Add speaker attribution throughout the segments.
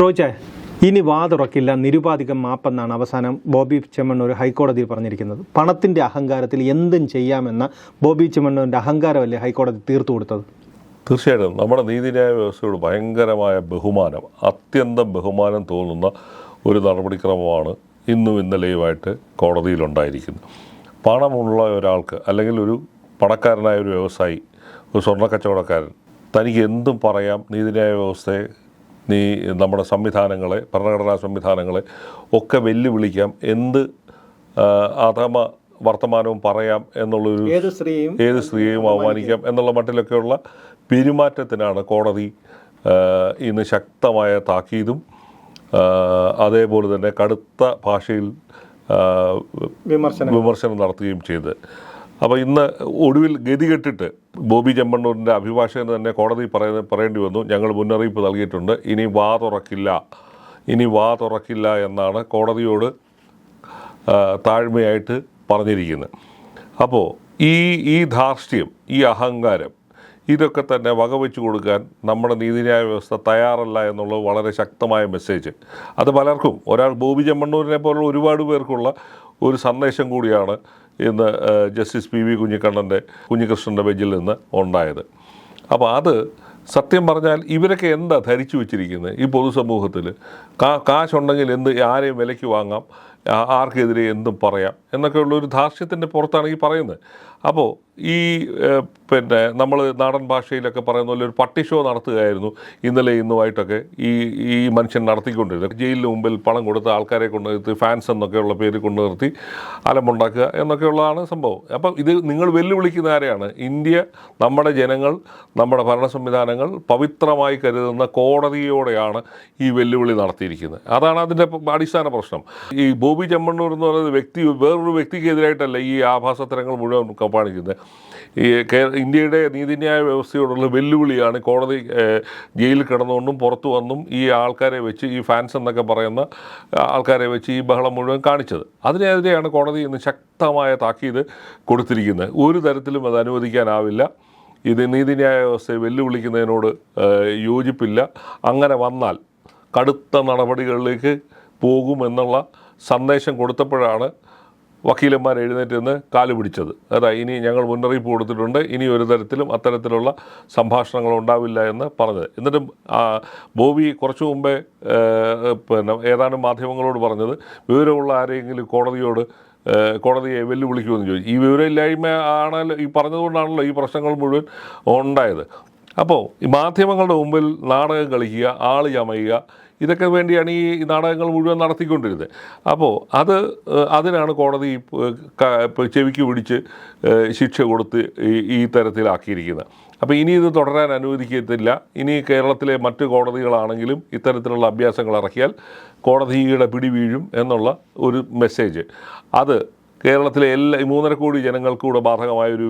Speaker 1: റോജ ഇനി വാതുറക്കില്ല നിരുപാധികം മാപ്പെന്നാണ് അവസാനം ബോബി ചെമ്മണ്ണൂർ ഹൈക്കോടതിയിൽ പറഞ്ഞിരിക്കുന്നത്. പണത്തിന്റെ അഹങ്കാരത്തിൽ എന്തും ചെയ്യാമെന്ന ബോബി ചെമ്മണ്ണൂരിന്റെ അഹങ്കാരമല്ലേ ഹൈക്കോടതി തീർത്തു കൊടുത്തത്?
Speaker 2: തീർച്ചയായിട്ടും. നമ്മുടെ നീതിന്യായ വ്യവസ്ഥയോട് ഭയങ്കരമായ ബഹുമാനം അത്യന്തം ബഹുമാനം തോന്നുന്ന ഒരു നടപടിക്രമമാണ് ഇന്നും ഇന്നലെയുമായിട്ട് കോടതിയിലുണ്ടായിരിക്കുന്നത്. പണമുള്ള ഒരാൾക്ക് അല്ലെങ്കിൽ ഒരു പണക്കാരനായ ഒരു വ്യവസായി ഒരു സ്വർണ കച്ചവടക്കാരൻ തനിക്ക് എന്തും പറയാം നീതിന്യായ വ്യവസ്ഥയെ നീ നമ്മുടെ സംവിധാനങ്ങളെ ഭരണഘടനാ സംവിധാനങ്ങളെ ഒക്കെ വെല്ലുവിളിക്കാം. എന്ത് അഥമ അധമ വർത്തമാനവും പറയാം എന്നുള്ളൊരു
Speaker 1: ഏത് സ്ത്രീയും
Speaker 2: ഏത് സ്ത്രീയെയും അവമാനിക്കാം. എന്നുള്ള മട്ടിലൊക്കെയുള്ള പെരുമാറ്റത്തിനാണ് കോടതി ഇന്ന് ശക്തമായ താക്കീതും അതേപോലെ തന്നെ കടുത്ത ഭാഷയിൽ
Speaker 1: വിമർശനം
Speaker 2: വിമർശനം നടത്തുകയും ചെയ്ത്. അപ്പോൾ ഇന്ന് ഒടുവിൽ ഗതികെട്ടിട്ട് ബോബി ചെമ്മണ്ണൂരിന്റെ അഭിഭാഷകന് തന്നെ കോടതി പറയുന്ന പറയേണ്ടി വന്നു. ഞങ്ങൾ മുന്നറിയിപ്പ് നൽകിയിട്ടുണ്ട്. ഇനി വാ തുറക്കില്ല. ഇനി വാ തുറക്കില്ല എന്നാണ് കോടതിയോട് താഴ്മയായിട്ട് പറഞ്ഞിരിക്കുന്നത്. അപ്പോൾ ഈ ഈ ധാർഷ്ട്യം ഈ അഹങ്കാരം ഇതൊക്കെ തന്നെ വകവെച്ച് കൊടുക്കാൻ നമ്മുടെ നീതിന്യായ വ്യവസ്ഥ തയ്യാറല്ല എന്നുള്ളത് വളരെ ശക്തമായ മെസ്സേജ്. അത് പലർക്കും ഒരാൾ ബോബി ചെമ്മണ്ണൂരിനെ പോലുള്ള ഒരുപാട് പേർക്കുള്ള ഒരു സന്ദേശം കൂടിയാണ് ഇന്ന് ജസ്റ്റിസ് പി വി കുഞ്ഞിക്കണ്ണന്റെ കുഞ്ഞികൃഷ്ണന്റെ ബെഞ്ചിൽ നിന്ന് ഉണ്ടായത്. അപ്പോൾ അത് സത്യം പറഞ്ഞാൽ ഇവരൊക്കെ എന്താ ധരിച്ചു വെച്ചിരിക്കുന്നത് ഈ പൊതുസമൂഹത്തിൽ കാ കാശുണ്ടെങ്കിൽ എന്ത് ആരെയും വിലയ്ക്ക് വാങ്ങാം ആർക്കെതിരെ എന്തും പറയാം എന്നൊക്കെയുള്ള ഒരു ധാർഷ്ട്യത്തിന്റെ പുറത്താണ് ഈ പറയുന്നത് അപ്പോൾ ഈ പിന്നെ നമ്മൾ നാടൻ ഭാഷയിലൊക്കെ പറയുന്ന പോലെ ഒരു പട്ടി ഷോ നടത്തുകയായിരുന്നു ഇന്നലെ ഇന്നുമായിട്ടൊക്കെ ഈ ഈ മനുഷ്യൻ നടത്തിക്കൊണ്ടിരുന്നത്. ജയിലിന് മുമ്പിൽ പണം കൊടുത്ത ആൾക്കാരെ കൊണ്ട് നിർത്തി ഫാൻസ് എന്നൊക്കെയുള്ള പേര് കൊണ്ട് നിർത്തി അലമുണ്ടാക്കുക എന്നൊക്കെയുള്ളതാണ് സംഭവം. അപ്പം ഇത് നിങ്ങൾ വെല്ലുവിളിക്കുന്ന ആരെയാണ്? ഇന്ത്യ നമ്മുടെ ജനങ്ങൾ നമ്മുടെ ഭരണ സംവിധാനങ്ങൾ പവിത്രമായി കരുതുന്ന കോടതിയോടെയാണ് ഈ വെല്ലുവിളി നടത്തിയിരിക്കുന്നത്. അതാണ് അതിന്റെ അടിസ്ഥാന പ്രശ്നം. ഈ ബോബി ചെമ്മണ്ണൂർ എന്ന് പറയുന്ന വ്യക്തി വേറൊരു വ്യക്തിക്കെതിരായിട്ടല്ല ഈ ആഭാസത്തരങ്ങൾ മുഴുവൻ കാണിക്കുന്നത് ഈ ഇന്ത്യയുടെ നീതിന്യായ വ്യവസ്ഥയോടുള്ള വെല്ലുവിളിയാണ് കോടതി ജയിലിൽ കിടന്നുകൊണ്ടും പുറത്തു വന്നും ഈ ആൾക്കാരെ വെച്ച് ഈ ഫാൻസ് എന്നൊക്കെ പറയുന്ന ആൾക്കാരെ വെച്ച് ഈ ബഹളം മുഴുവൻ കാണിച്ചത്. അതിനെതിരെയാണ് കോടതി ഇന്ന് ശക്തമായ താക്കീത് കൊടുത്തിരിക്കുന്നത്. ഒരു തരത്തിലും അത് അനുവദിക്കാനാവില്ല. ഇത് നീതിന്യായ വ്യവസ്ഥയെ വെല്ലുവിളിക്കുന്നതിനോട് യോജിപ്പില്ല. അങ്ങനെ വന്നാൽ കടുത്ത നടപടികളിലേക്ക് പോകുമെന്നുള്ള സന്ദേശം കൊടുത്തപ്പോഴാണ് വക്കീലന്മാർ എഴുന്നേറ്റ് നിന്ന് കാൽ പിടിച്ചത്. അതാ ഇനി ഞങ്ങൾ മുന്നറിയിപ്പ് കൊടുത്തിട്ടുണ്ട്. ഇനി ഒരു തരത്തിലും അത്തരത്തിലുള്ള സംഭാഷണങ്ങൾ ഉണ്ടാവില്ല എന്ന് പറഞ്ഞത്. എന്നിട്ടും ബോബി കുറച്ചു മുമ്പേ പിന്നെ ഏതാനും മാധ്യമങ്ങളോട് പറഞ്ഞത് വിവരമുള്ള ആരെങ്കിലും കോടതിയോട് കോടതിയെ വെല്ലുവിളിക്കുമെന്ന് ചോദിച്ചു. ഈ വിവരമില്ലായ്മ ആണല്ലോ ഈ പറഞ്ഞതുകൊണ്ടാണല്ലോ ഈ പ്രശ്നങ്ങൾ മുഴുവൻ ഉണ്ടായത്. അപ്പോൾ ഈ മാധ്യമങ്ങളുടെ മുമ്പിൽ നാടകം കളിക്കുക ആൾ ചമയുക ഇതൊക്കെ വേണ്ടിയാണ് ഈ നാടകങ്ങൾ മുഴുവൻ നടത്തിക്കൊണ്ടിരുന്നത്. അപ്പോൾ അത് അതിനാണ് കോടതി ചെവിക്ക് പിടിച്ച് ശിക്ഷ കൊടുത്ത് ഈ തരത്തിലാക്കിയിരിക്കുന്നത്. അപ്പോൾ ഇനി ഇത് തുടരാൻ അനുവദിക്കത്തില്ല. ഇനി കേരളത്തിലെ മറ്റ് കോടതികളാണെങ്കിലും ഇത്തരത്തിലുള്ള അഭ്യാസങ്ങൾ ഇറക്കിയാൽ കോടതിയുടെ പിടി വീഴും എന്നുള്ള ഒരു മെസ്സേജ്. അത് കേരളത്തിലെ എല്ലാ മൂന്നര കോടി ജനങ്ങൾക്കൂടെ ബാധകമായ ഒരു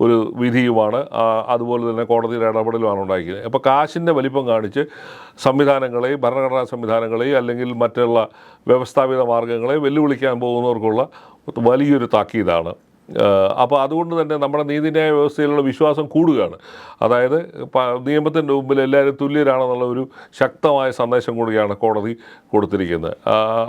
Speaker 2: ഒരു വിധിയുമാണ് അതുപോലെ തന്നെ കോടതിയുടെ ഇടപെടലുമാണ് ഉണ്ടാക്കിയത് അപ്പോൾ കാശിന്റെ വലിപ്പം കാണിച്ച് സംവിധാനങ്ങളെയും ഭരണഘടനാ സംവിധാനങ്ങളെയും അല്ലെങ്കിൽ മറ്റുള്ള വ്യവസ്ഥാപിത മാർഗങ്ങളെ വെല്ലുവിളിക്കാൻ പോകുന്നവർക്കുള്ള വലിയൊരു താക്കീതാണ്. അപ്പോൾ അതുകൊണ്ട് തന്നെ നമ്മുടെ നീതിന്യായ വ്യവസ്ഥയിലുള്ള വിശ്വാസം കൂടുകയാണ്. അതായത് നിയമത്തിന്റെ മുമ്പിൽ എല്ലാവരും തുല്യരാണെന്നുള്ള ഒരു ശക്തമായ സന്ദേശം കൂടിയാണ് കോടതി കൊടുത്തിരിക്കുന്നത്.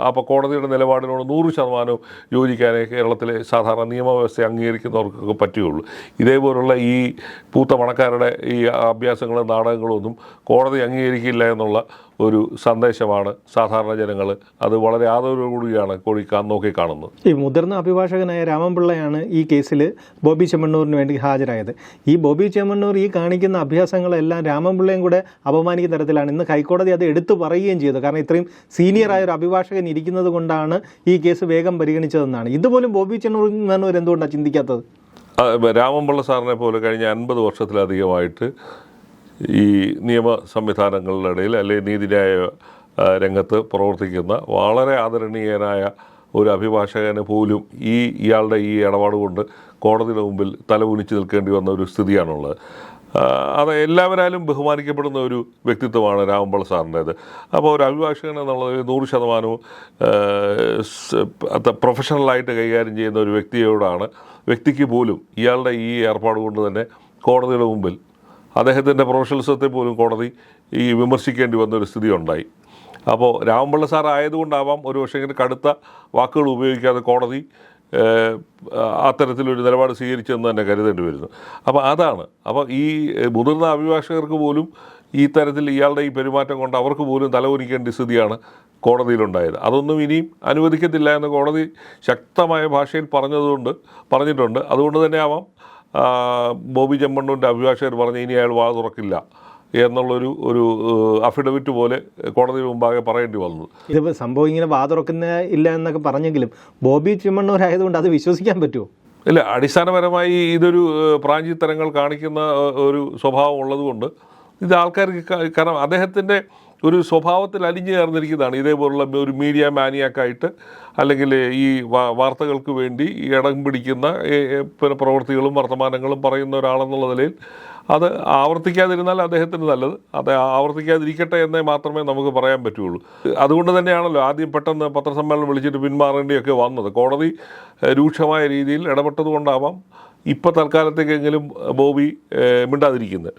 Speaker 2: അപ്പോൾ കോടതിയുടെ നിലപാടിനോട് നൂറ് ശതമാനവും യോജിക്കാനേ കേരളത്തിലെ സാധാരണ നിയമവ്യവസ്ഥ അംഗീകരിക്കുന്നവർക്കൊക്കെ പറ്റുകയുള്ളൂ. ഇതേപോലുള്ള ഈ പൂത്ത പണക്കാരുടെ ഈ അഭ്യാസങ്ങളും നാടകങ്ങളും ഒന്നും കോടതി അംഗീകരിക്കില്ല എന്നുള്ള ഒരു സന്ദേശമാണ് സാധാരണ ജനങ്ങൾ അത് വളരെ ആദരവോടുകൂടിയാണ് കോഴി നോക്കി കാണുന്നത്
Speaker 1: ഈ മുതിർന്ന അഭിഭാഷകനായ രാമൻപിള്ളയാണ് ഈ കേസിൽ ബോബി ചെമ്മണ്ണൂരിന് വേണ്ടി ഹാജരായത്. ഈ ബോബി ചെമ്മണ്ണൂർ ഈ കാണിക്കുന്ന അഭ്യാസങ്ങളെല്ലാം രാമൻപിള്ളയും കൂടെ അപമാനിക്കുന്ന തരത്തിലാണ്. ഇന്ന് ഹൈക്കോടതി അത് എടുത്തു പറയുകയും ചെയ്തു. കാരണം ഇത്രയും സീനിയർ ആയ ഒരു അഭിഭാഷകൻ ഇരിക്കുന്നത് കൊണ്ടാണ് ഈ കേസ് വേഗം പരിഗണിച്ചതെന്നാണ്. ഇതുപോലും ബോബി ചെമ്മണ്ണൂർ എന്തുകൊണ്ടാണ് ചിന്തിക്കാത്തത്?
Speaker 2: രാമൻപിള്ള സാറിനെ പോലെ കഴിഞ്ഞ അൻപത് വർഷത്തിലധികമായിട്ട് ഈ നിയമ സംവിധാനങ്ങളുടെ ഇടയിൽ അല്ലെങ്കിൽ നീതിന്യായ രംഗത്ത് പ്രവർത്തിക്കുന്ന വളരെ ആദരണീയനായ ഒരു അഭിഭാഷകന് പോലും ഈ ഇയാളുടെ ഈ ഇടപാട് കൊണ്ട് കോടതിയുടെ മുമ്പിൽ തലകുനിച്ച് നിൽക്കേണ്ടി വന്ന ഒരു സ്ഥിതിയാണുള്ളത്. അത് എല്ലാവരാലും ബഹുമാനിക്കപ്പെടുന്ന ഒരു വ്യക്തിത്വമാണ് രാമമ്പള സാറിന്റേത്. അപ്പോൾ ഒരു അഭിഭാഷകൻ എന്നുള്ളത് നൂറ് ശതമാനവും പ്രൊഫഷണലായിട്ട് കൈകാര്യം ചെയ്യുന്ന ഒരു വ്യക്തിയോടാണ് വ്യക്തിക്ക് പോലും ഇയാളുടെ ഈ ഏർപ്പാട് കൊണ്ട് തന്നെ കോടതിയുടെ മുമ്പിൽ അദ്ദേഹത്തിന്റെ പ്രൊഫഷണലിസത്തെ പോലും കോടതി ഈ വിമർശിക്കേണ്ടി വന്ന ഒരു സ്ഥിതി ഉണ്ടായി. അപ്പോൾ രാമപിള്ള സാർ ആയതുകൊണ്ടാവാം ഒരു പക്ഷേ ഇങ്ങനെ കടുത്ത വാക്കുകൾ ഉപയോഗിക്കാതെ കോടതി അത്തരത്തിലൊരു നിലപാട് സ്വീകരിച്ചെന്ന് തന്നെ കരുതേണ്ടി വരുന്നു. അപ്പോൾ അതാണ്. അപ്പോൾ ഈ മുതിർന്ന അഭിഭാഷകർക്ക് പോലും ഈ തരത്തിൽ ഇയാളുടെ ഈ പെരുമാറ്റം കൊണ്ട് അവർക്ക് പോലും തലകുനിക്കേണ്ട സ്ഥിതിയാണ് കോടതിയിലുണ്ടായത്. അതൊന്നും ഇനിയും അനുവദിക്കത്തില്ല എന്ന് കോടതി ശക്തമായ ഭാഷയിൽ പറഞ്ഞതുകൊണ്ട് പറഞ്ഞിട്ടുണ്ട്. അതുകൊണ്ട് തന്നെ ആവാം ബോബി ചെമ്മണ്ണൂരിന്റെ അഭിഭാഷകർ പറഞ്ഞ് ഇനി അയാൾ വാ തുറക്കില്ല എന്നുള്ളൊരു ഒരു അഫിഡവിറ്റ് പോലെ കോടതി മുമ്പാകെ പറയേണ്ടി വന്നു.
Speaker 1: ഇതിപ്പോൾ സംഭവം ഇങ്ങനെ വാ തുറക്കുന്ന ഇല്ല എന്നൊക്കെ പറഞ്ഞെങ്കിലും ബോബി ചിമ്മണ്ണൂർ ആയതുകൊണ്ട് അത് വിശ്വസിക്കാൻ പറ്റുമോ?
Speaker 2: ഇല്ല അടിസ്ഥാനപരമായി ഇതൊരു പ്രാഞ്ചിത്തരങ്ങൾ കാണിക്കുന്ന ഒരു സ്വഭാവം ഉള്ളതുകൊണ്ട് ഇത് ആൾക്കാർക്ക് കാരണം അദ്ദേഹത്തിന്റെ ഒരു സ്വഭാവത്തിൽ അലിഞ്ഞു ചേർന്നിരിക്കുന്നതാണ്. ഇതേപോലുള്ള ഒരു മീഡിയ മാനിയാക്കായിട്ട് അല്ലെങ്കിൽ ഈ വാർത്തകൾക്ക് വേണ്ടി ഇടം പിടിക്കുന്ന പിന്നെ പ്രവൃത്തികളും വർത്തമാനങ്ങളും പറയുന്ന ഒരാളെന്നുള്ള നിലയിൽ അത് ആവർത്തിക്കാതിരുന്നാൽ അദ്ദേഹത്തിന് നല്ലത്. അത് ആവർത്തിക്കാതിരിക്കട്ടെ എന്നേ മാത്രമേ നമുക്ക് പറയാൻ പറ്റുള്ളൂ. അതുകൊണ്ട് തന്നെയാണല്ലോ ആദ്യം പെട്ടെന്ന് പത്രസമ്മേളനം വിളിച്ചിട്ട് പിന്മാറേണ്ടിയൊക്കെ വന്നത്. കോടതി രൂക്ഷമായ രീതിയിൽ ഇടപെട്ടതുകൊണ്ടാവാം ഇപ്പോൾ തൽക്കാലത്തേക്കെങ്കിലും ബോബി മിണ്ടാതിരിക്കുന്നത്.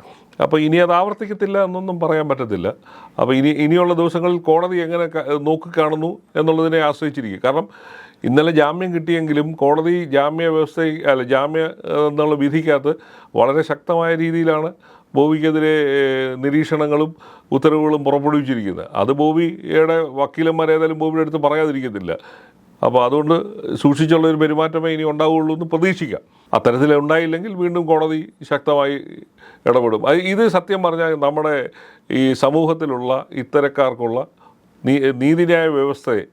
Speaker 2: അപ്പോൾ ഇനി അത് ആവർത്തിക്കത്തില്ല എന്നൊന്നും പറയാൻ പറ്റത്തില്ല. അപ്പോൾ ഇനി ഇനിയുള്ള ദിവസങ്ങളിൽ കോടതി എങ്ങനെ നോക്കിക്കാണുന്നു എന്നുള്ളതിനെ ആശ്രയിച്ചിരിക്കും. കാരണം ഇന്നലെ ജാമ്യം കിട്ടിയെങ്കിലും കോടതി ജാമ്യ വ്യവസ്ഥ അല്ല ജാമ്യ എന്നുള്ള വിധിക്കകത്ത് വളരെ ശക്തമായ രീതിയിലാണ് ബോബിക്കെതിരെ നിരീക്ഷണങ്ങളും ഉത്തരവുകളും പുറപ്പെടുവിച്ചിരിക്കുന്നത്. അത് ബോബിയുടെ വക്കീലന്മാർ ഏതായാലും ബോബിയുടെ അടുത്ത് പറയാതിരിക്കത്തില്ല. അപ്പോൾ അതുകൊണ്ട് സൂക്ഷിച്ചുള്ള ഒരു പെരുമാറ്റമേ ഇനി ഉണ്ടാവുകയുള്ളൂ എന്ന് പ്രതീക്ഷിക്കാം. അത്തരത്തിൽ ഉണ്ടായില്ലെങ്കിൽ വീണ്ടും കോടതി ശക്തമായി ഇടപെടും. ഇത് സത്യം പറഞ്ഞാൽ നമ്മുടെ ഈ സമൂഹത്തിലുള്ള ഇത്തരക്കാർക്കുള്ള നീതിന്യായ വ്യവസ്ഥയെ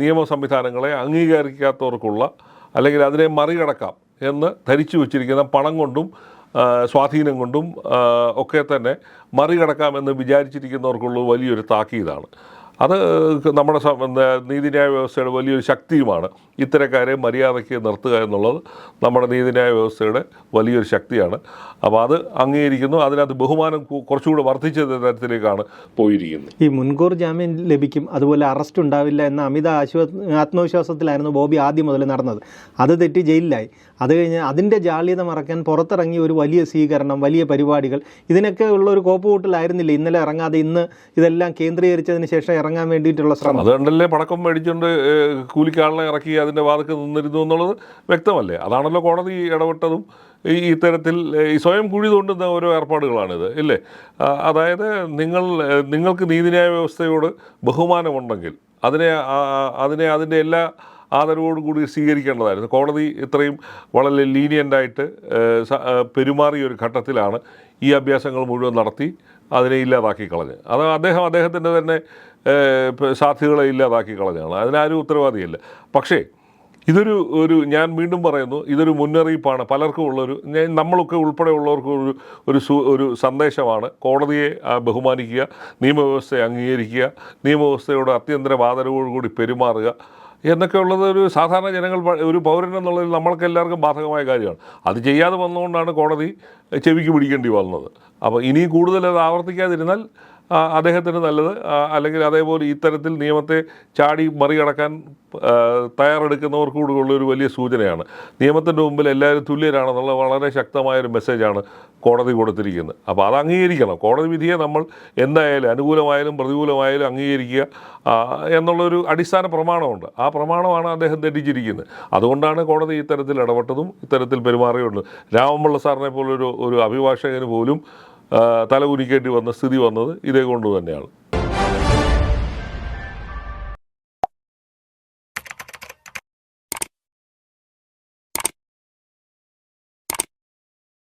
Speaker 2: നിയമ സംവിധാനങ്ങളെ അംഗീകരിക്കാത്തവർക്കുള്ള അല്ലെങ്കിൽ അതിനെ മറികടക്കാം എന്ന് ധരിച്ചു വച്ചിരിക്കുന്ന പണം കൊണ്ടും സ്വാധീനം കൊണ്ടും ഒക്കെ തന്നെ മറികടക്കാമെന്ന് വിചാരിച്ചിരിക്കുന്നവർക്കുള്ള വലിയൊരു താക്കീതാണ്. അത് നമ്മുടെ നീതിന്യായ വ്യവസ്ഥയുടെ വലിയൊരു ശക്തിയുമാണ്. ഇത്തരക്കാരെ മര്യാദയ്ക്ക് നിർത്തുക എന്നുള്ളത് നമ്മുടെ നീതിന്യായ വ്യവസ്ഥയുടെ വലിയൊരു ശക്തിയാണ്. അപ്പോൾ അത് അംഗീകരിക്കുന്നു. അതിനകത്ത് ബഹുമാനം കുറച്ചുകൂടെ വർദ്ധിച്ച തരത്തിലേക്കാണ് പോയിരിക്കുന്നത്.
Speaker 1: ഈ മുൻകൂർ ജാമ്യം ലഭിക്കും. അതുപോലെ അറസ്റ്റ് ഉണ്ടാവില്ല എന്ന അമിത ആശ്വ ആത്മവിശ്വാസത്തിലായിരുന്നു ബോബി ആദ്യം മുതൽ നടന്നത്. അത് തെറ്റി ജയിലിലായി. അത് കഴിഞ്ഞ് അതിന്റെ ജാള്യത മറക്കാൻ പുറത്തിറങ്ങിയ ഒരു വലിയ സ്വീകരണം വലിയ പരിപാടികൾ ഇതിനൊക്കെ ഉള്ള ഒരു കോപ്പുകൂട്ടിലായിരുന്നില്ല. ഇന്നലെ ഇറങ്ങാതെ ഇന്ന് ഇതെല്ലാം കേന്ദ്രീകരിച്ചതിന് ശേഷം ഇറങ്ങാൻ വേണ്ടിയിട്ടുള്ള ശ്രമം.
Speaker 2: അതുകൊണ്ടല്ലേ പടക്കം മേടിച്ചുകൊണ്ട് കൂലിക്കാളിനെ ഇറക്കി അതിന്റെ വാതക്ക് നിന്നിരുന്നു എന്നുള്ളത് വ്യക്തമല്ലേ? അതാണല്ലോ കോടതി ഇടപെട്ടതും ഈ ഇത്തരത്തിൽ ഈ സ്വയം കുഴി തോണ്ടുന്ന ഓരോ ഏർപ്പാടുകളാണിത് ഇല്ലേ? അതായത് നിങ്ങൾ നിങ്ങൾക്ക് നീതിന്യായ വ്യവസ്ഥയോട് ബഹുമാനമുണ്ടെങ്കിൽ അതിനെ അതിനെ അതിന്റെ എല്ലാ ആദരവോടും കൂടി സ്വീകരിക്കേണ്ടതായിരുന്നു. കോടതി ഇത്രയും വളരെ ലീനിയന്റായിട്ട് പെരുമാറിയ ഒരു ഘട്ടത്തിലാണ് ഈ അഭ്യാസങ്ങൾ മുഴുവൻ നടത്തി അതിനെ ഇല്ലാതാക്കി കളഞ്ഞ്. അത് അദ്ദേഹം അദ്ദേഹത്തിന്റെ തന്നെ സാധ്യതകളെ ഇല്ലാതാക്കി കളഞ്ഞാണ് അതിനാരും ഉത്തരവാദിയല്ല. പക്ഷേ ഇതൊരു ഒരു ഞാൻ വീണ്ടും പറയുന്നു ഇതൊരു മുന്നറിയിപ്പാണ്. പലർക്കും ഉള്ളൊരു നമ്മളൊക്കെ ഉൾപ്പെടെ ഉള്ളവർക്ക് ഒരു ഒരു ഒരു സന്ദേശമാണ്. കോടതിയെ ബഹുമാനിക്കുക നിയമവ്യവസ്ഥയെ അംഗീകരിക്കുക നിയമവ്യവസ്ഥയോട് അത്യന്തര ആദരവോടുകൂടി പെരുമാറുക. എന്നൊക്കെ ഉള്ളത് ഒരു സാധാരണ ജനങ്ങൾ ഒരു പൗരൻ എന്നുള്ളതിൽ നമ്മൾക്ക് എല്ലാവർക്കും ബാധകമായ കാര്യമാണ്. അത് ചെയ്യാതെ വന്നുകൊണ്ടാണ് കോടതി ചെവിക്ക് പിടിക്കേണ്ടി വന്നത്. അപ്പോൾ ഇനി കൂടുതൽ അത് ആവർത്തിക്കാതിരുന്നാൽ അദ്ദേഹത്തിന് നല്ലത്. അല്ലെങ്കിൽ അതേപോലെ ഇത്തരത്തിൽ നിയമത്തെ ചാടി മറികടക്കാൻ തയ്യാറെടുക്കുന്നവർക്ക് കൂടെയുള്ള ഒരു വലിയ സൂചനയാണ്. നിയമത്തിന്റെ മുമ്പിൽ എല്ലാവരും തുല്യരാണെന്നുള്ള വളരെ ശക്തമായൊരു മെസ്സേജാണ് കോടതി കൊടുത്തിരിക്കുന്നത്. അപ്പോൾ അത് അംഗീകരിക്കണം. കോടതി വിധിയെ നമ്മൾ എന്തായാലും അനുകൂലമായാലും പ്രതികൂലമായാലും അംഗീകരിക്കുക എന്നുള്ളൊരു അടിസ്ഥാന പ്രമാണമുണ്ട്. ആ പ്രമാണമാണ് അദ്ദേഹം തെറ്റിച്ചിരിക്കുന്നത്. അതുകൊണ്ടാണ് കോടതി ഇത്തരത്തിൽ ഇടപെട്ടതും ഇത്തരത്തിൽ പെരുമാറിയുള്ളത്. രാമപിള്ള സാറിനെ പോലൊരു ഒരു അഭിഭാഷകന് പോലും തലകുനിക്കേണ്ടി വന്ന സ്ഥിതി വന്നത് ഇതേ കൊണ്ട് തന്നെയാണ്.